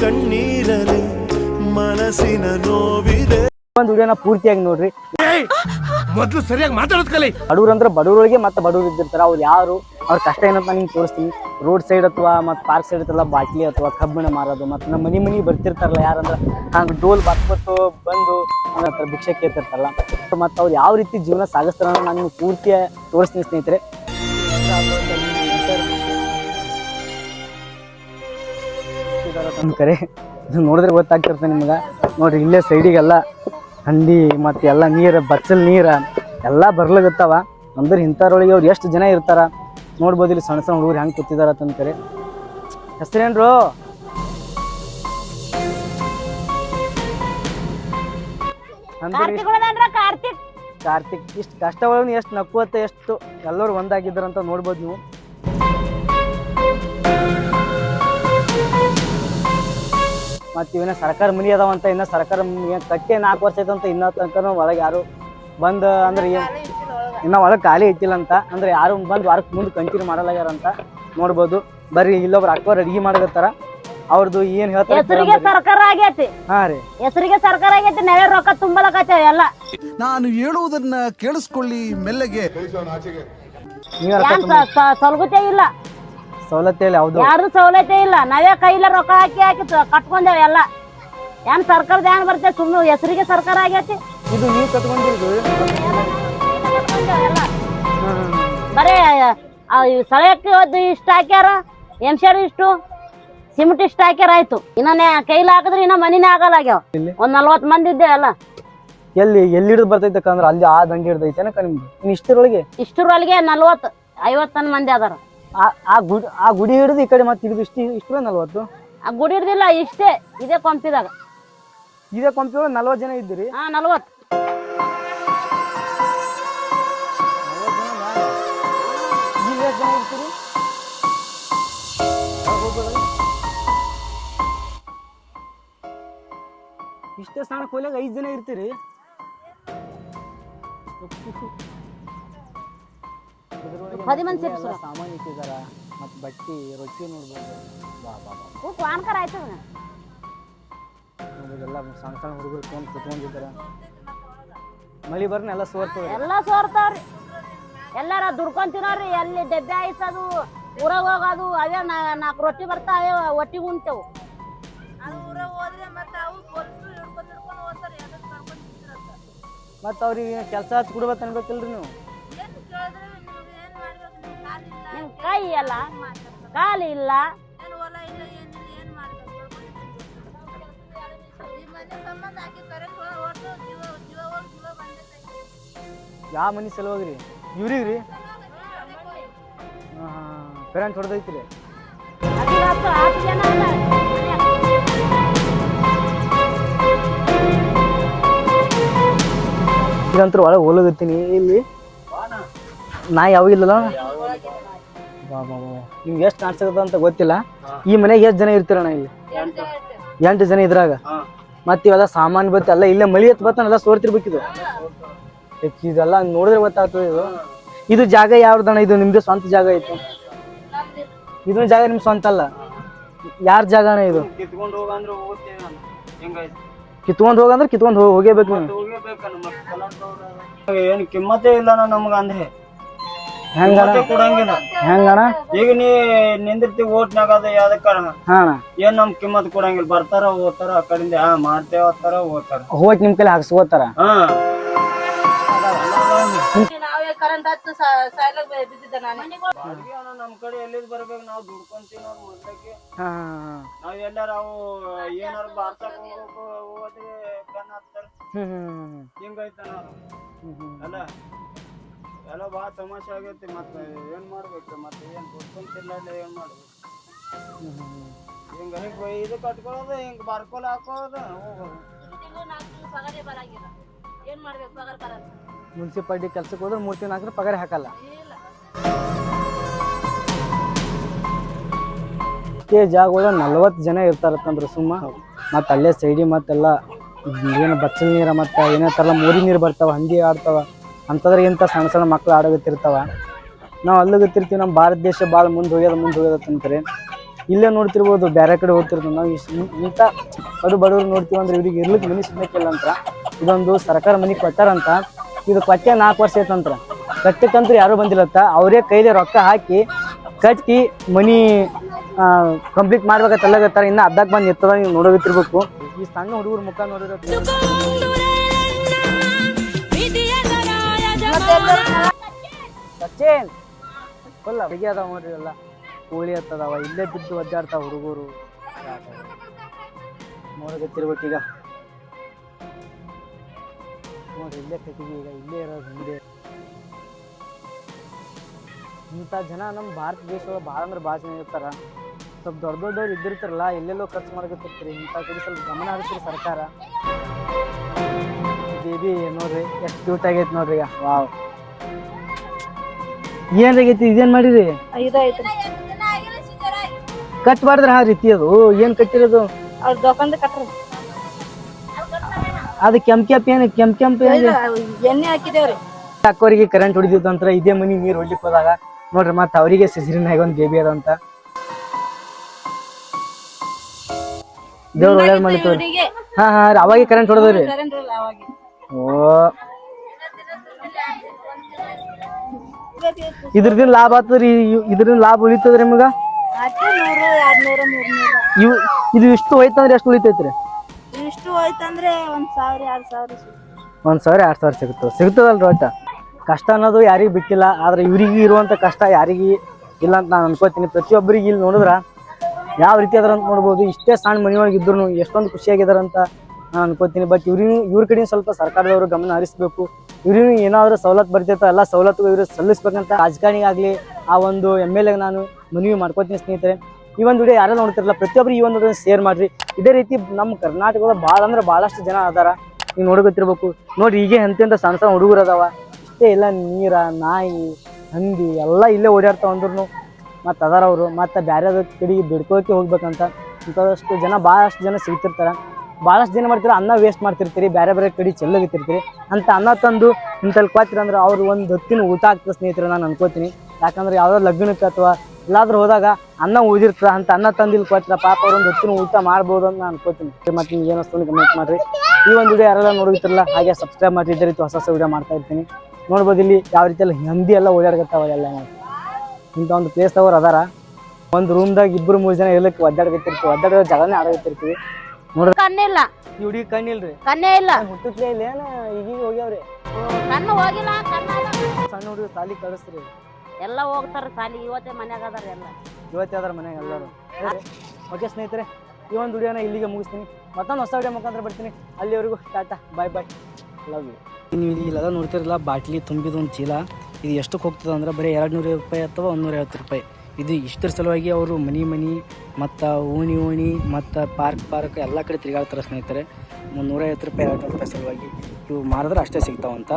ಕಣ್ಣೀರಲೆ ಮನಸ್ಸಿನ ನೋವಿದೆ. ಒಂದು ವಿಡಿಯೋನ ಪೂರ್ತಿಯಾಗಿ ನೋಡ್ರಿ. ಮೊದ್ಲು ಸರಿಯಾಗಿ ಮಾತಾಡೋದ್ ಕಲಿ. ಬಡವ್ರು ಅಂದ್ರೆ ಬಡವರಿಗೆ ಮತ್ತೆ ಬಡವ್ರು ಇದ್ದಿರ್ತಾರೆ. ಅವ್ರು ಯಾರು? ಅವ್ರ ಕಷ್ಟ ಏನಂತ ನಾನು ನಿಮ್ಗೆ ತೋರಿಸ್ತೀನಿ. ರೋಡ್ ಸೈಡ್ ಅಥವಾ ಮತ್ತು ಪಾರ್ಕ್ ಸೈಡ್ ಅಲ್ಲ ಬಾಟ್ಲಿ ಅಥವಾ ಕಬ್ಬಿಣ ಮಾರೋದು. ಮತ್ತು ನಮ್ಮ ಮನೆ ಮನೆ ಬರ್ತಿರ್ತಾರಲ್ಲ ಯಾರಂದ್ರೆ ಹಂಗೆ ಡೋಲ್ ಬತ್ಕೊಟ್ಟು ಬಂದು ಭಿಕ್ಷೆ ಕೇಳ್ತಿರ್ತಾರಲ್ಲ. ಮತ್ತು ಅವ್ರು ಯಾವ ರೀತಿ ಜೀವನ ಸಾಗಿಸ್ತಾರ ನಾನು ನಿಮ್ಗೆ ಪೂರ್ತಿ ತೋರಿಸ್ತೀನಿ ಸ್ನೇಹಿತರೆ. ಒಂದು ಕರೆ. ಇದು ನೋಡಿದ್ರೆ ಗೊತ್ತಾಗ್ತಿರ್ತದೆ ನಿಮ್ಗೆ. ನೋಡಿರಿ ಇಲ್ಲೇ ಸೈಡಿಗೆಲ್ಲ ಹಂದಿ ಮತ್ತು ಎಲ್ಲ ನೀರು ಬಚ್ಚಲ್ ನೀರು ಎಲ್ಲ ಬರ್ಲಾಗತ್ತಾವ. ಅಂದ್ರೆ ಇಂಥವ್ರೊಳಗೆ ಅವ್ರು ಎಷ್ಟು ಜನ ಇರ್ತಾರ? ನೋಡ್ಬೋದು ಇಲ್ಲಿ ಸಣ್ಣ ಸಣ್ಣ ಹುಡುಗರು ಹೆಂಗೆ ಕೂತಿದಾರ ಅಂತಂತಾರೆ ಹೆಸ್ರೇನ್ರು? ಕಾರ್ತಿಕ್? ಇಷ್ಟು ಕಷ್ಟ ಒಳಗೆ ಎಷ್ಟು ನಕ್ಕುವತ್ತೆ ಎಷ್ಟು ಎಲ್ಲರೂ ಒಂದಾಗಿದ್ದಾರಂತ ನೋಡ್ಬೋದು ನೀವು. ಮತ್ತು ಇವನ್ನ ಸರ್ಕಾರ ಮನಿ ಅದಾವಂತ ಇನ್ನ ಸರ್ಕಾರ ಕಟ್ಟಿ ನಾಲ್ಕು ವರ್ಷ ಐತಂತ ಇನ್ನೂ ತನಕ ಒಳಗೆ ಯಾರು ಬಂದು ಅಂದ್ರೆ ಏನು ಇನ್ನ ಒಳಗೆ ಖಾಲಿ ಐತಿಲ್ಲ ಅಂತ. ಅಂದ್ರೆ ಯಾರು ಬಂದು ವಾರಕ್ಕೆ ಮುಂದೆ ಕಂಟಿನ್ಯೂ ಮಾಡಲಾಗ್ಯಾರಂತ ನೋಡ್ಬೋದು. ಬರ್ರಿ ಇಲ್ಲೊಬ್ರು ಅಕ್ಕವ್ರ ಅಡಿಗೆ ಮಾಡಕತ್ತಾರ ಅವ್ರದ್ದು ಏನು ಹೇಳ್ತಾರೆ ಹೆಸರಿಗೆ ಸರ್ಕಾರ ಆಗೈತಿ. ಹಾಂ ರೀ. ಹೆಸರಿಗೆ ಸರ್ಕಾರ ಆಗೈತಿ ನಾವೇ ರೊಕ್ಕ ತುಂಬಲಕತ್ತೇವೆ ಎಲ್ಲ. ನಾನು ಹೇಳುವುದನ್ನ ಕೇಳಿಸ್ಕೊಳ್ಳಿ ಮೆಲ್ಲಗೆ. ನೀವು ಏನ್ ಸ- ಸ- ಸೌಲಭ್ಯ ಇಲ್ಲ ಯಾವುದು? ಯಾರ್ದು ಇಲ್ಲ. ನಾವೇ ಕೈಲ ರೊಕ್ಕ ಹಾಕಿ ಹಾಕಿ ತ- ಕಟ್ಕೊಂಡೇವ ಎಲ್ಲ. ಏನ್ ಸರ್ಕಾರದ ಏನ್ ಬರ್ತೇವೆ ಸುಮ್ಮನೆ ಹೆಸರಿಗೆ ಸರ್ಕಾರ ಆಗೈತಿ? ಇದು ನೀವು ಕಟ್ಕೊಂಡಿರೋದು? ಕಟ್ಕೊಂಡೇವ್ ಎಲ್ಲ. ಬರೇ ಆ, ಈ ಸಳಕ್ಕೆ ಒಂದು ಇಷ್ಟ ಹಾಕ್ಯಾರ? ಎಂಶಾರು ಇಷ್ಟು? ಸಿಮೆಂಟ್ ಇಷ್ಟ ಹಾಕ್ಯಾರ ಆಯ್ತು. ಇನ್ನ ಕೈಲಿ ಹಾಕಿದ್ರೆ ಇನ್ನ ಮನಿನೇ ಆಗಲ್ಲ ಆಗ್ಯಾವ. ಒಂದ್ ನಲ್ವತ್ ಮಂದಿ ಇದ್ದೇವೆ ಎಲ್ಲ. ಎಲ್ಲಿ ಎಲ್ಲಿ ಹಿಡಿದು ಬರ್ತೈತೆ ಅಂದ್ರೆ ಅಲ್ಲಿ ಆ ದಂಡಿ ಹಿಡ್ದೈತೆ ಏನಕ್ಕ ನಿಮ್ದು? ಇನ್ನು ಇಷ್ಟರೊಳಗೆ? ಇಷ್ಟರೊಳಗೆ ನಲ್ವತ್ ಐವತ್ತನ್ ಮಂದಿ ಅದಾರ. ಆ ಆ ಗುಡಿ ಆ ಗುಡಿ ಹಿಡಿದು ಈ ಕಡೆ ಮತ್ತೆ ಹಿಡಿದು ಇಷ್ಟು ಇಷ್ಟು ನಲ್ವತ್ತು ಆ ಗುಡಿ ಹಿಡ್ದಿಲ್ಲ ಇಷ್ಟೇ ಇದೇ ಕೊಂಪಿದಾಗ. ಇದೇ ಕೊಂಪಿ ಒಳಗೆ ನಲ್ವತ್ತು ಜನ ಇದ್ದೀರಿ? ಹಾ ನಲ್ವತ್ತು. ಈಗ ಎಷ್ಟು ಜನ ಇರ್ತೀರಿ? ಇಷ್ಟೇ ಸಣ್ಣ ಕೊಯ್ಲಾಗ ಐದು ಜನ ಇರ್ತೀರಿ? ಹದಿ ಮಂದಿ ಸೇರ್ಸ್ರು. ಸಾಮಾನು ಇಟ್ಟಿದಾರ ಮತ್ತು ಬಟ್ಟಿ ರೊಟ್ಟಿ ನೋಡ್ಬೋದು. ಬಾ ಬಾ ಬಾ. ವಾನ್ಕರ ಆಯ್ತದ ಎಲ್ಲ ಸಣ್ಣ ಸಣ್ಣ ಹುಡುಗರು ತೊಗೊಂಡು ಕುತ್ಕೊಂಡಿದ್ದಾರೆ. ಮಳಿ ಬರ್ನ ಎಲ್ಲ ಸೋರ್ತವೆ ಎಲ್ಲ ಸೋರ್ತಾವ್ರಿ. ಎಲ್ಲಾರ ದುಡ್ಕೊಂಡ್ ತಿನ್ನೋರಿ ಎಲ್ಲಿ ಡಬ್ಬೆ ಆಯ್ತದು ಊರಾಗ ಹೋಗೋದು ಅವೇ ನಾ- ನಾಲ್ಕು ರೊಟ್ಟಿ ಬರ್ತಾವ ಅವೇ ಒಟ್ಟಿಗೆ ಉಣ್ತೇವು. ಮತ್ತೆ ಅವ್ರಿಗೆ ಕೆಲಸ ಹಚ್ಚಿ ಕೊಡ್ಬೇಕು ಅನ್ಬೇಕಿಲ್ರಿ ನೀವು? ಕೈ ಎಲ್ಲ ಕಾಲು ಇಲ್ಲ ಯಾವ ಮನೆ ಸಲುವಾಗ್ರಿ ಇವ್ರಿಗೆ ರೀ? ಪೇರೆಂಟ್ಸ್ ಹೊಡೆದೈತಿ ರೀ ಹೊಡೆದೈತ್ರಿ. ಅದು ಹತ್ತು ಹತ್ತು ಜನ ಅಲ್ಲ. ಇದಂತೂ ಒಳಗೆ ಹೋಲಗತ್ತೀನಿ. ಇಲ್ಲಿ? ನಾ ಯಾವ ಇಲ್ಲಲ್ಲ? ನಿಮ್ಗೆ ಎಷ್ಟು ಕಾಣಿಸ್ತದ ಅಂತ ಗೊತ್ತಿಲ್ಲ? ಈ ಮನೆಗೆ ಎಷ್ಟು ಜನ ಇರ್ತೀರಣ್ಣ ಇಲ್ಲಿ? ಎಂಟು ಜನ ಇದ್ರಾಗ? ಮತ್ತೆ ಇವೆಲ್ಲ ಸಾಮಾನು ಬತ್ತ ಎಲ್ಲ ಇಲ್ಲೇ ಮಳಿ ಎತ್ ಬತ್ತಾನೆಲ್ಲ ಸೋರ್ತಿರ್ಬೇಕಿದು. ಇದೆಲ್ಲ ನೋಡಿದ್ರೆ ಗೊತ್ತಾಗ್ತದೆ ಇದು. ಇದು ಜಾಗ ಯಾವ್ದಣ್ಣ ಇದು? ನಿಮ್ದು ಸ್ವಂತ ಜಾಗ ಐತೆ ಇದನ್ನ ಜಾಗ ನಿಮ್ ಸ್ವಂತ ಅಲ್ಲ? ಯಾರ ಜಾಗ ಅಣ್ಣ ಇದು? ಕಿತ್ಕೊಂಡು ಹೋಗಂದ್ರೆ ಕಿತ್ಕೊಂಡು ಹೋಗೇಬೇಕು ಏನು ಕಿಮ್ಮತ್ತೇ ಇಲ್ಲ ನಮ್ಗೆ ಅಂದ್ರೆ. ಹೆಂಗಣ ಕೊಡಂಗಿಲ್ಲ. ಹೆಂಗಣ ಈಗ ನೀ ನಿಂದಿರ್ತಿ ಓಟ್ನಾಗ ಅದ ಯಾವ್ದಕ್ಕ ಹಾ ಅಣ್ಣ. ಏನ್ ನಮ್ ಕಿಮ್ಮತ್ ಕೊಡಂಗಿಲ್ಲ. ಬರ್ತಾರ ಹೋಗ್ತಾರ ಆ ಕಡೆಯಿಂದ ಹಾ ಮಾಡ್ತೇವ ಹೋಗ್ತಾರ. ಹೋಗಿ ನಿಮ್ ಕೈಲಿ ಹಾಕ್ಸ್ಕೋತಾರ? ಹಾ. ನಾವೇ ಕರೆಂಟ್ ಹತ್ತು ಬಿದ್ದಿದ್ದೆ ನಾನು. ಅಡ್ಗೆ ನಮ್ ಕಡೆ ಎಲ್ಲಿದ್ ಬರ್ಬೇಕು? ನಾವು ದುಡ್ಕೊಂತೀವಿ ನಾವು ಮೊದ್ಲಕ್ಕೆ ಹಾ ನಾವ್ ಎಲ್ಲಾರ ಅವು ಏನಾರು ಬಾರ್ಸಕ್ ಹೋಗ್ಬೇಕು ಹೋದ್ರೆ ಕಣ್ಣ ಹ್ಮ್. ಅಲ್ಲ? ಎಲ್ಲ ಭಾಳ ಸಮಸ್ಯೆ ಆಗೈತಿ ಮತ್ತೆ ಏನು ಮಾಡ್ಬೇಕು ಮತ್ತೆ ಏನು ಇಲ್ಲ ಏನ್ ಮಾಡ್ಬೇಕು? ಹಿಂಗ ಹಿಂಗ ಇದು ಕಟ್ಕೊಳ್ಳೋದು ಹಿಂಗ ಬರ್ಕೊಲ್ ಹಾಕೋದು ಹೋಗೋದು ಏನ್ ಮಾಡ್ಬೇಕು ಪಗಾರ ಬರಲ್ಲ. ಮುನ್ಸಿಪಾಲ್ಟಿ ಕೆಲ್ಸಕ್ಕೆ ಹೋದ್ರೆ ಮೂರ್ತಿ ತಿಂಗಳು ಹಾಕಿದ್ರೆ ಪಗಾರ ಹಾಕಲ್ಲ? ಜಾಗ ಹೋದ್ರೆ ನಲ್ವತ್ತು ಜನ ಇರ್ತಾರತ್ತಂದ್ರೆ ಸುಮ್ಮ. ಮತ್ತು ಅಲ್ಲೇ ಸೈಡಿ ಮತ್ತೆಲ್ಲ ಏನು ಬಚ್ಚಲ್ ನೀರ ಮತ್ತು ಏನೇ ತರಲ್ಲ ಮೋರಿ ನೀರು ಬರ್ತಾವ ಹಂದಿ ಆಡ್ತಾವ. ಅಂಥದ್ರಾಗ ಇಂಥ ಸಣ್ಣ ಸಣ್ಣ ಮಕ್ಳು ಆಡೋಗತ್ತಿರ್ತಾವ ನಾವು ಅಲ್ಲಗತ್ತಿರ್ತೀವಿ ನಮ್ಮ ಭಾರತ ದೇಶ ಭಾಳ ಮುಂದೆ ಹೋಗ್ಯದ ಮುಂದೆ ಹೋಗ್ಯದ ಇಲ್ಲೇ ನೋಡ್ತಿರ್ಬೋದು ಬೇರೆ ಕಡೆ ಹೋಗ್ತಿರ್ತೀವಿ. ನಾವು ಇಷ್ಟು ಇಂಥ ಬಡ ಬಡವ್ರು ನೋಡ್ತೀವಿ ಅಂದ್ರೆ ಇವ್ರಿಗೆ ಇರ್ಲಿಕ್ಕೆ ಮನೆ ಸಿಗ್ಬೇಕಿಲ್ಲ ಅಂತ. ಇದೊಂದು ಸರ್ಕಾರ ಮನೆ ಕೊಟ್ಟಾರಂತ. ಇದು ಕೊಟ್ಟೆ ನಾಲ್ಕು ವರ್ಷ ಐತಂತ್ರ ಕಟ್ಟಕ್ಕಂತೂ ಯಾರೂ ಬಂದಿಲ್ಲತ್ತ. ಅವರೇ ಕೈಲಿ ರೊಕ್ಕ ಹಾಕಿ ಕಟ್ಟಿ ಮನಿ ಕಂಪ್ಲೀಟ್ ಇನ್ನೂ ಇನ್ನು ಅರ್ಧಕ್ಕೆ ಬಂದು ಎತ್ತದ, ನೀವು ನೋಡೋಗಿರ್ಬೇಕು ಈ ಸಣ್ಣ ಹುಡುಗರ ಮುಖ ನೋಡಿರೋ ಸಚಿನ್! ಫುಲ್ ಅಡಿಗೆ ಅದಾವ ನೋಡ್ರಿ ಎಲ್ಲ ಕೋಳಿ ಹತ್ತದಾವ, ಇಲ್ಲೇ ಬಿದ್ದು ಒದ್ದಾಡ್ತಾವ ಹುಡುಗರು. ನೋಡಗತ್ತಿರ್ಬೇಕು ಈಗ. ನೋಡ್ರಿ ಇಲ್ಲೇ ಕಟ್ಟಿಗೆ ಈಗ, ಇಲ್ಲೇ ಇರೋದು ಹಿಂದೆ. ಇಂಥ ಜನ ನಮ್ಮ ಭಾರತ ದೇಶದೊಳಗೆ ಭಾಳ ಅಂದ್ರೆ ಭಾಳ ಜನ ಇರ್ತಾರ. ಸ್ವಲ್ಪ ದೊಡ್ಡ ದೊಡ್ಡವ್ರು ಇದ್ದಿರ್ತಾರಲ್ಲ, ಎಲ್ಲೆಲ್ಲೋ ಖರ್ಚು ಮಾಡಕತ್ತಿರ್ತೀರಿ ಇಂಥ ಕಡೆ ಸ್ವಲ್ಪ ಗಮನ ಹರಿಸ್ರಿ ಸರ್ಕಾರ. ಬೇಬಿ ನೋಡ್ರಿ ಎಷ್ಟು ಕ್ಯೂಟ್ ಆಗೈತಿ ನೋಡ್ರಿ ಈಗ. ವಾವ್. ಆಗೈತಿ ಇದೇನ್ ಮಾಡಿರಿ? ಕಟ್ ಮಾಡಿದ್ರ ಹಾ ರೀತಿ ಅದು. ಏನ್ ಕಟ್ಟಿರೋದು? ಅವ್ರ ದೋಕಾನ್ದ ಕಟ್ರಿ. ಅದು ಕೆಂಪ್ ಕೆಂಪ್ ಏನು ಕೆಂಪ್ ಕೆಂಪ್ ಏನು? ಎಣ್ಣೆ ಹಾಕಿದೇವ್ರಿ. ಅಕ್ಕವರಿಗೆ ಕರೆಂಟ್ ಹೊಡಿದಿದ್ದು ಅಂತ ಇದೇ ಮನಿ ನೀರ್ ಹೊಡ್ಲಿಕ್ಕೆ ಹೋದಾಗ ನೋಡ್ರಿ ಮತ್ತೆ ಅವರಿಗೆ ಸಿಸಿರಿನಾಗ ಒಂದು ಬೇಬಿ ಅದಂತ ದೇವ್ರ ಒಳ್ಳೇದ್ ಮಾಡಿತ್ತು ಹಾ ಹಾ ರೀ ಅವಾಗೆ ಕರೆಂಟ್ ಹೊಡೆದ್ರಿ ಓ. ಇದ್ರದಿಂದ ಲಾಭ ಆತದ್ರಿ ಇದ್ರಿಂದ ಲಾಭ ಉಳಿತದ್ರಿ ನಿಮಗ? ಇವು ಇದು ಇಷ್ಟು ಹೋಯ್ತಂದ್ರೆ ಎಷ್ಟು ಉಳಿತೈತ್ರಿ? ಇಷ್ಟು ಹೋಯ್ತಂದ್ರೆ ಒಂದ್ ಸಾವಿರ ಎರಡ್ ಸಾವಿರ ಸಿಗುತ್ತೆ. ಒಂದ್ ಸಾವಿರ ಎರಡ್ ಸಾವಿರ ಸಿಗುತ್ತೆ? ಸಿಗ್ತದಲ್ರಿ ಒಟ್ಟ. ಕಷ್ಟ ಅನ್ನೋದು ಯಾರಿಗೂ ಬಿಟ್ಟಿಲ್ಲ ಆದ್ರೆ ಇವ್ರಿಗೆ ಇರುವಂತ ಕಷ್ಟ ಯಾರಿಗಿ ಇಲ್ಲ ಅಂತ ನಾನು ಅನ್ಕೋತೀನಿ. ಪ್ರತಿಯೊಬ್ಬರಿಗೆ ಇಲ್ಲಿ ನೋಡಿದ್ರ ಯಾವ ರೀತಿ ಅದ್ರ ಅಂತ ನೋಡ್ಬೋದು. ಇಷ್ಟೇ ಸಣ್ಣ ಮನೆಯೊಳಗೆ ಇದ್ರು ಎಷ್ಟೊಂದು ಖುಷಿಯಾಗಿದಾರ ಅಂತ ನಾನು ಅನ್ಕೋತೀನಿ. ಬಟ್ ಇವ್ರಿಗೂ ಇವ್ರ ಕಡೆ ಸ್ವಲ್ಪ ಸರ್ಕಾರದವರು ಗಮನ ಹರಿಸ್ಬೇಕು. ಇವ್ರಿಗೂ ಏನಾದರೂ ಸವಲತ್ತು ಬರ್ತೈತೋ, ಎಲ್ಲ ಸವಲತ್ತು ಇವರು ಸಲ್ಲಿಸ್ಬೇಕಂತ ರಾಜಕಾರಣಿಗಾಗಲಿ, ಆ ಒಂದು ಎಂ ಎಲ್ ಎಗೆ ನಾನು ಮನವಿ ಮಾಡ್ಕೋತೀನಿ ಸ್ನೇಹಿತರೆ. ಈ ಒಂದು ವಿಡಿಯೋ ಯಾರೆಲ್ಲ ನೋಡ್ತಿರಲ್ಲ ಪ್ರತಿಯೊಬ್ಬರು ಈ ಒಂದು ವಿಡಿಯೋ ಶೇರ್ ಮಾಡಿರಿ. ಇದೇ ರೀತಿ ನಮ್ಮ ಕರ್ನಾಟಕದ ಭಾಳ ಅಂದ್ರೆ ಭಾಳಷ್ಟು ಜನ ಅದಾರ. ನೀವು ನೋಡ್ಕೊತಿರ್ಬೇಕು ನೋಡಿ ಈಗ ಎಂತೆಂಥ ಸಣ್ಣ ಸಣ್ಣ ಹುಡುಗರು ಅದಾವ. ಇಷ್ಟೇ ಇಲ್ಲ, ನೀರ, ನಾಯಿ, ಹಂದಿ, ಎಲ್ಲ ಇಲ್ಲೇ ಓಡಾಡ್ತಾವ ಅಂದ್ರೂ ಮತ್ತು ಅದಾರ ಅವರು. ಮತ್ತು ಬೇರೆ ಕಡೆಗೆ ಬಿಡ್ಕೋಕೆ ಹೋಗ್ಬೇಕಂತ. ಇಂಥದಷ್ಟು ಜನ, ಭಾಳಷ್ಟು ಜನ ಸಿಗ್ತಿರ್ತಾರೆ. ಭಾಳಷ್ಟು ಜನ ಮಾಡ್ತೀರ, ಅನ್ನ ವೇಸ್ಟ್ ಮಾಡ್ತಿರ್ತೀರಿ ಬೇರೆ ಬೇರೆ ಕಡೆ ಚೆಲ್ಲೋಗಿರ್ತಿರ್ತೀರಿ. ಅಂತ ಅನ್ನ ತಂದು ಇಂಥಲ್ಲಿ ಕೊತ್ತಿರ ಅಂದ್ರೆ ಅವ್ರು ಒಂದು ಹೊತ್ತಿನ ಊಟ ಆಗ್ತದೆ ಸ್ನೇಹಿತರೆ ನಾನು ಅನ್ಕೋತೀನಿ. ಯಾಕಂದ್ರೆ ಯಾವುದೋ ಲಗ್ನಕ್ಕೆ ಅಥವಾ ಎಲ್ಲಾದ್ರೂ ಹೋದಾಗ ಅನ್ನ ಉಳಿದಿರ್ತದೆ ಅಂತ ಅನ್ನ ತಂದು ಇಲ್ಲಿ ಕೊತ್ತಿರ ಪಾಪ ಅವ್ರು ಒಂದು ಹೊತ್ತಿನ ಊಟ ಮಾಡ್ಬೋದು ಅಂತ ನಾನು ಅನ್ಕೋತೀನಿ. ಮತ್ತು ನಿಮ್ಗೆ ಏನಿಸ್ತು ಕಮೆಂಟ್ ಮಾಡಿರಿ. ಈ ಒಂದು ವಿಡಿಯೋ ಯಾರೆಲ್ಲ ನೋಡಿರ್ತಿರಲ್ಲ, ಹಾಗೆ ಸಬ್ಸ್ಕ್ರೈಬ್ ಮಾಡಿ ಇದೇ ಹೊಸ ಹೊಸ ವಿಡಿಯೋ ಮಾಡ್ತಾ ಇರ್ತೀನಿ. ನೋಡ್ಬೋದು ಇಲ್ಲಿ ಯಾವ ರೀತಿ ಎಲ್ಲ ಹಂದಿ ಎಲ್ಲ ಓಡಾಡ್ಕತ್ತಾವ ಎಲ್ಲ ಇಂಥ ಒಂದು ಪ್ಲೇಸ್ ಅವ್ರು ಅದಾರ. ಒಂದು ರೂಮ್ದಾಗ ಇಬ್ಬರು ಮೂರು ಜನ ಇರ್ಲಿಕ್ಕೆ ಒದ್ದಾಡ್ಕತ್ತಿರ್ತೀವಿ. ಒದ್ದಾಡೋ ಜಗನೇ ಆಡಕತ್ತಿರ್ತೀವಿ ಕಣ್ಣಿಲ್ಲ. ಈ ಹುಡುಗಿ ಕಣ್ಣಿಲ್ರಿ. ಕಣ್ಣೇ ಇಲ್ಲ. ಹುಟ್ಟುತ್ತಲೇ ಇಲ್ಲ? ಏನ ಈಗೀಗ ಹೋಗ್ಯಾವ್ರಿ. ಕಣ್ಣು ಹೋಗಿಲ್ಲ ಕಣ್ಣ ಸಣ್ಣ ಹುಡುಗ ಸಾಲಿ ಕಳಿಸ್ರಿ. ಎಲ್ಲ ಹೋಗ್ತಾರ ಸಾಲಿ ಇವತ್ತೇ ಮನ್ಯಾಗ ಅದಾರ ಎಲ್ಲ. ಇವತ್ತೇ ಅದಾರ ಮನ್ಯಾಗ ಎಲ್ಲರೂ. ಓಕೆ ಸ್ನೇಹಿತರೆ ಈ ಒಂದು ವಿಡಿಯೋನ ಇಲ್ಲಿಗೆ ಮುಗಿಸ್ತೀನಿ. ಮತ್ತೊಂದು ಹೊಸ ವಿಡಿಯೋ ಮುಖಾಂತರ ಬರ್ತೀನಿ. ಅಲ್ಲಿವರೆಗೂ tata bye bye love you ನೀವು ಇಲ್ಲೆಲ್ಲ ನೋಡ್ತಿರಲ್ಲ ಬಾಟ್ಲಿ ತುಂಬಿದ ಒಂದು ಚೀಲ. ಇದು ಎಷ್ಟಕ್ಕೆ ಹೋಗ್ತದೆ ಅಂದ್ರೆ ಬರೀ ಎರಡು ನೂರ ರೂಪಾಯಿ ಅಥವಾ ಒಂದೂರ ಐವತ್ತು ರೂಪಾಯಿ. ಇದು ಇಷ್ಟರ ಸಲುವಾಗಿ ಅವರು ಮನಿ ಮನಿ, ಮತ್ತು ಓಣಿ ಓಣಿ, ಮತ್ತು ಪಾರ್ಕ್ ಪಾರ್ಕ್ ಎಲ್ಲ ಕಡೆ ತಿರುಗಾಡ್ತಾರೆ ಸ್ನೇಹಿತರೆ. ನೂರೈವತ್ತು ರೂಪಾಯಿ ಎರಡು ರೂಪಾಯಿ ಸಲುವಾಗಿ ಇವು ಮಾರಿದ್ರೆ ಅಷ್ಟೇ ಸಿಗ್ತಾವಂತ.